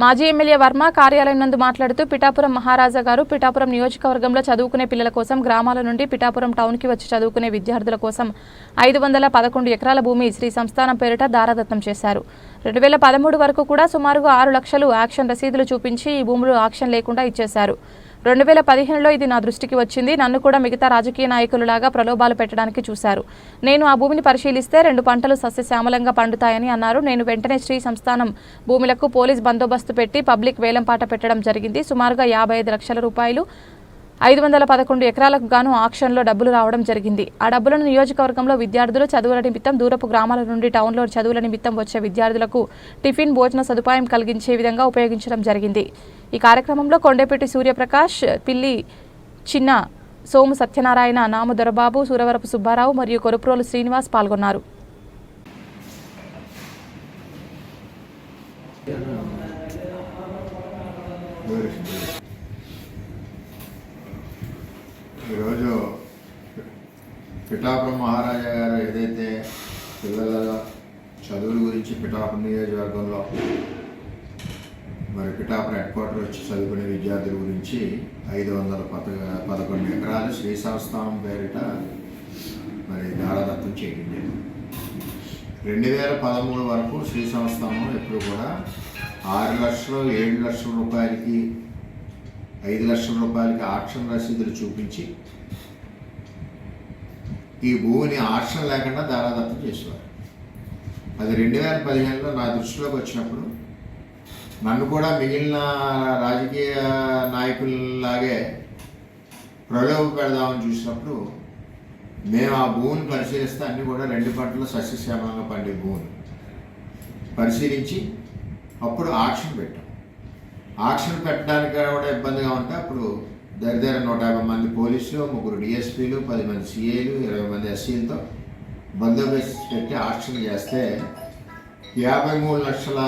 మాజీ ఎమ్మెల్యే వర్మ కార్యాలయం నందు మాట్లాడుతూ పిఠాపురం మహారాజా గారు పిఠాపురం నియోజకవర్గంలో చదువుకునే పిల్లల కోసం గ్రామాల నుండి పిఠాపురం టౌన్కి వచ్చి చదువుకునే విద్యార్థుల కోసం ఐదు వందల పదకొండు ఎకరాల భూమి శ్రీ సంస్థానం పేరిట దారాదత్తం చేశారు. రెండు వేల పదమూడు వరకు కూడా సుమారుగా ఆరు లక్షలు యాక్షన్ రసీదులు చూపించి ఈ భూములు ఆక్షన్ లేకుండా ఇచ్చేశారు. రెండు వేల పదిహేనులో ఇది నా దృష్టికి వచ్చింది. నన్ను కూడా మిగతా రాజకీయ నాయకులలాగా ప్రలోభాలు పెట్టడానికి చూశారు. నేను ఆ భూమిని పరిశీలిస్తే రెండు పంటలు సస్యశ్యామలంగా పండుతాయని అన్నారు. నేను వెంటనే శ్రీ సంస్థానం భూములకు పోలీస్ బందోబస్తు పెట్టి పబ్లిక్ వేలంపాట పెట్టడం జరిగింది. సుమారుగా యాభై ఐదు లక్షల రూపాయలు ఐదు వందల పదకొండు ఎకరాలకు గాను ఆక్షన్లో డబ్బులు రావడం జరిగింది. ఆ డబ్బులను నియోజకవర్గంలో విద్యార్థులు చదువుల నిమిత్తం దూరపు గ్రామాల నుండి టౌన్లో చదువుల నిమిత్తం వచ్చే విద్యార్థులకు టిఫిన్ భోజన సదుపాయం కలిగించే విధంగా ఉపయోగించడం జరిగింది. ఈ కార్యక్రమంలో కొండేపేటి సూర్యప్రకాష్ పిల్లి చిన్న సోము సత్యనారాయణ నాము దొరబాబు సూరవరపు సుబ్బారావు మరియు కొరుప్రోలు శ్రీనివాస్ పాల్గొన్నారు. ఈరోజు పిఠాపురం మహారాజా గారు ఏదైతే పిల్లల చదువుల గురించి పిఠాపురం నియోజకవర్గంలో మరి పిఠాపురం హెడ్ క్వార్టర్ వచ్చి చదువుకునే విద్యార్థుల గురించి ఐదు వందల పద పదకొండు ఎకరాలు శ్రీ సంస్థానం పేరిట మరి దారాదత్తం చేయడం జరిగింది. రెండు వేల పదమూడు వరకు శ్రీ సంస్థానం ఎప్పుడు కూడా ఆరు లక్షలు ఏడు లక్షల రూపాయలకి ఐదు లక్షల రూపాయలకి ఆక్షన్ రసీదులు చూపించి ఈ భూమిని ఆక్షన్ లేకుండా దారాదత్తం చేసేవారు. అది రెండు వేల పదిహేనులో నా దృష్టిలోకి వచ్చినప్పుడు నన్ను కూడా మిగిలిన రాజకీయ నాయకులలాగే ప్రలోభ పెడదామని చూసినప్పుడు మేము ఆ భూమిని పరిశీలిస్తే అన్నీ కూడా రెండు పంటలు సస్యశ్యామలంగా పండే భూములు పరిశీలించి అప్పుడు ఆక్షన్ పెట్టాం. ఆక్షన్ పెట్టడానికి కూడా ఇబ్బందిగా ఉంటే అప్పుడు దగ్గర నూట యాభై మంది పోలీసులు ముగ్గురు డిఎస్పీలు పది మంది సిఐలు ఇరవై మంది ఎస్సీలతో బందోబస్తు పెట్టి ఆక్షన్ చేస్తే యాభై మూడు లక్షల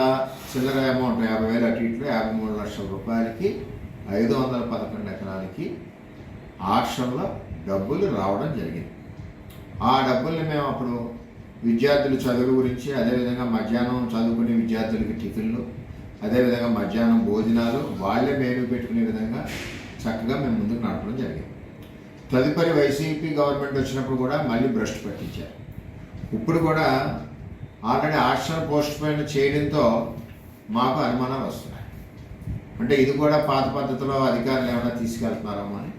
చిల్లర అమౌంట్ యాభై వేలు అటు ఇట్లు యాభై మూడు లక్షల రూపాయలకి ఐదు వందల పదకొండు ఎకరాలకి ఆక్షన్లో డబ్బులు రావడం జరిగింది. ఆ డబ్బుల్ని మేము అప్పుడు విద్యార్థుల చదువు గురించి అదేవిధంగా మధ్యాహ్నం చదువుకునే విద్యార్థులకి టిఫిన్లు అదేవిధంగా మధ్యాహ్నం భోజనాలు వాళ్ళే మేలు పెట్టుకునే విధంగా చక్కగా మేము ముందుకు నడపడం జరిగింది. తదుపరి వైసీపీ గవర్నమెంట్ వచ్చినప్పుడు కూడా మళ్ళీ భ్రష్టు పట్టించారు. ఇప్పుడు కూడా ఆల్రెడీ ఆక్షన్ పోస్ట్ పోయిన చేయడంతో మాకు అనుమానాలు వస్తున్నాయి. అంటే ఇది కూడా పాత పద్ధతిలో అధికారులు ఏమైనా తీసుకెళ్తున్నారమ్మా అని.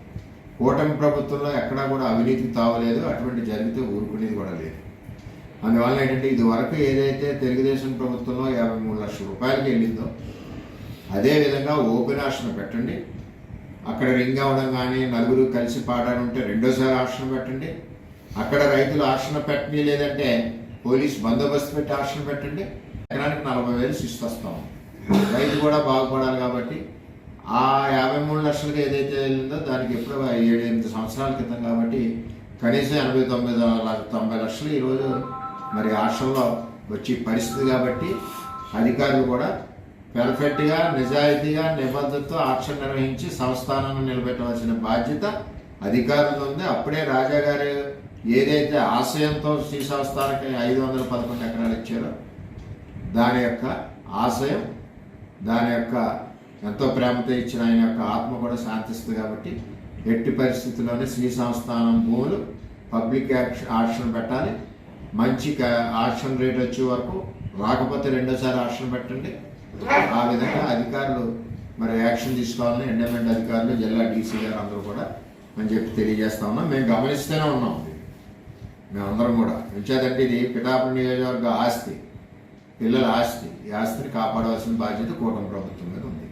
కూటమి ప్రభుత్వంలో ఎక్కడా కూడా అవినీతికి తావలేదు అటువంటి జరిగితే ఊరుకునేది కూడా లేదు. అందువల్ల ఏంటంటే ఇది వరకు ఏదైతే తెలుగుదేశం ప్రభుత్వంలో యాభై మూడు లక్షల రూపాయలకి వెళ్ళిందో అదేవిధంగా ఓపెన్ ఆప్షన్ పెట్టండి. అక్కడ రింగ్ అవ్వడం కానీ నలుగురు కలిసి పాడాలంటే రెండోసారి ఆప్షన్ పెట్టండి. అక్కడ రైతులు ఆప్షన్ పెట్టని లేదంటే పోలీస్ బందోబస్తు పెట్టి ఆప్షన్ పెట్టండి. ఎకరానికి నలభై వేలు శిస్తస్తాం. రైతు కూడా బాగుపడాలి కాబట్టి ఆ యాభై మూడు లక్షలకి ఏదైతే వెళ్ళిందో దానికి ఎప్పుడో ఏడు ఎనిమిది సంవత్సరాల క్రితం కాబట్టి కనీసం ఎనభై తొమ్మిది తొంభై లక్షలు ఈరోజు మరి ఆశల్లో వచ్చే పరిస్థితి కాబట్టి అధికారులు కూడా పెర్ఫెక్ట్గా నిజాయితీగా నిబద్ధతతో ఆక్షన్ నిర్వహించి సంస్థానాన్ని నిలబెట్టవలసిన బాధ్యత అధికారులు ఉంది అప్పుడే రాజా గారు ఏదైతే ఆశయంతో శ్రీ సంస్థానానికి ఐదు వందల పదకొండు ఎకరాలు ఇచ్చారో దాని యొక్క ఆశయం దాని యొక్క ఎంతో ప్రేమతో ఇచ్చిన ఆయన యొక్క ఆత్మ కూడా శాంతిస్తుంది కాబట్టి ఎట్టి పరిస్థితుల్లోనే శ్రీ సంస్థానం భూములు పబ్లిక్ యాక్షన్ ఆక్షన్ పెట్టాలి. మంచి ఆక్షన్ రేట్ వచ్చే వరకు రాకపోతే రెండోసారి ఆక్షన్ పెట్టండి. ఆ విధంగా అధికారులు మరి యాక్షన్ తీసుకోవాలని ఎండమెంట్ అధికారులు జిల్లా డీసీ గారు అందరూ కూడా అని చెప్పి తెలియజేస్తా ఉన్నాం. మేము గమనిస్తూనే ఉన్నాం. మేమందరం కూడా. ఎంచేదంటే ఇది పిఠాపురం నియోజకవర్గ ఆస్తి పిల్లల ఆస్తి. ఈ ఆస్తిని కాపాడవలసిన బాధ్యత కూటమి ప్రభుత్వం మీద ఉంది.